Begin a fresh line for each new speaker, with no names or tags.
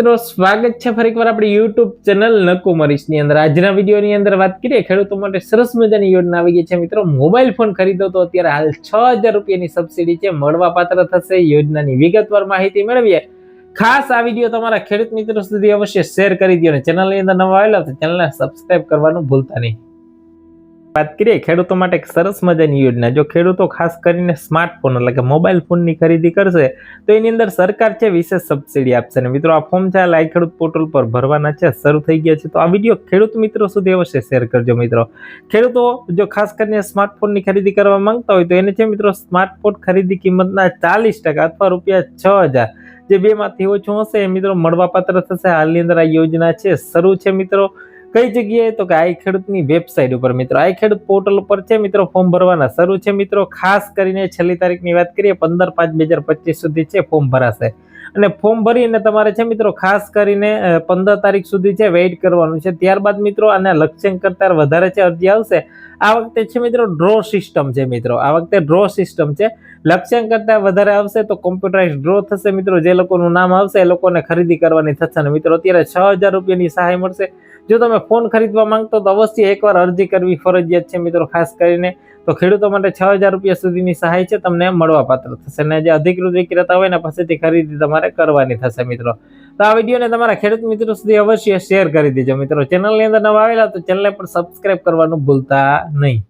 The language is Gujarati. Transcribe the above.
મિત્રો, સ્વાગત છે ફરી એકવાર આપણી યુટ્યુબ ચેનલ નકુમરીશ મરીશની અંદર. આજના વિડીયોની અંદર વાત કરીએ, ખેડૂતો માટે સરસ મજાની યોજના આવી ગઈ છે. મિત્રો, મોબાઈલ ફોન ખરીદો તો અત્યારે હાલ છ હજાર રૂપિયાની સબસિડી છે. મળવા પાત્ર થશે યોજનાની વિગતવાર માહિતી મેળવીએ. ખાસ આ વીડિયો તમારા ખેડૂત મિત્રો સુધી અવશ્ય શેર કરી દો અને ચેનલની અંદર નવા આવેલા તો ચેનલને સબસ્ક્રાઇબ કરવાનું ભૂલતા નહીં. વાત કરીએ, ખેડૂતો માટે એક સરસ મજાની યોજના. જો ખેડૂતો ખાસ કરીને સ્માર્ટફોન એટલે કે મોબાઈલ ફોનની ખરીદી કરશે, તો એની અંદર સરકાર છે વિશેષ સબસિડી આપશે. અને મિત્રો, આ ફોર્મ છે, આ ખેડૂત પોર્ટલ પર ભરવાના છે, શરૂ થઈ ગયા છે. તો આ વીડિયો ખેડૂત મિત્રો સુધી અવશ્ય શેર કરજો મિત્રો. ખેડૂતો જો ખાસ કરીને સ્માર્ટફોનની ખરીદી કરવા માંગતા હોય, તો એને છે મિત્રો સ્માર્ટફોન ખરીદી કિંમતના ચાલીસ ટકા અથવા રૂપિયા છ હજાર, જે બે માંથી ઓછું હશે એ મિત્રો મળવાપાત્ર થશે. હાલની અંદર આ યોજના છે, શરૂ છે મિત્રો. કઈ જગ્યાએ? તો કે આઈ ખેડૂતની વેબસાઇટ ઉપર મિત્રો. આઈ ખેડૂત પોર્ટલ ઉપર છે મિત્રો, ફોર્મ ભરવાના. શરૂ છે મિત્રો, ખાસ કરીને છેલ્લી તારીખની વાત કરીએ, પંદર પાંચ બે હજાર પચીસ સુધી છે, ફોર્મ ભરાશે. અને ફોર્મ ભરીને તમારે છે મિત્રો, ખાસ કરીને પંદર તારીખ સુધી છે, વેઇટ કરવાનું છે. ત્યારબાદ મિત્રો, આના લક્ષ્યાંક કરતા વધારે છે, અરજી આવશે. આ વખતે છે મિત્રો, ડ્રો સિસ્ટમ છે મિત્રો. આ વખતે ડ્રો સિસ્ટમ છે. લક્ષ્યાંક કરતા વધારે આવશે તો કોમ્પ્યુટરાઇઝ ડ્રો થશે મિત્રો. જે લોકોનું નામ આવશે એ લોકોને ખરીદી કરવાની થશે. અને મિત્રો, અત્યારે છ હજાર રૂપિયાની સહાય મળશે. જો તમે ફોન ખરીદવા માંગતો તો અવશ્ય એકવાર અરજી કરવી ફરજિયાત છે મિત્રો, ખાસ કરીને તો ખેડૂતો માટે છ હજાર રૂપિયા સુધીની સહાય છે, તમને મળવા પાત્ર થશે. અને જે અધિકૃત વિક્રેતા હોય ને, પાસેથી ખરીદી તમારે કરવાની થશે મિત્રો. તો આ વિડીયોને તમારા ખેડૂત મિત્રો સુધી અવશ્ય શેર કરી દેજો મિત્રો. ચેનલની અંદર નવા આવેલા તો ચેનલને પણ સબસ્ક્રાઈબ કરવાનું ભૂલતા નહીં.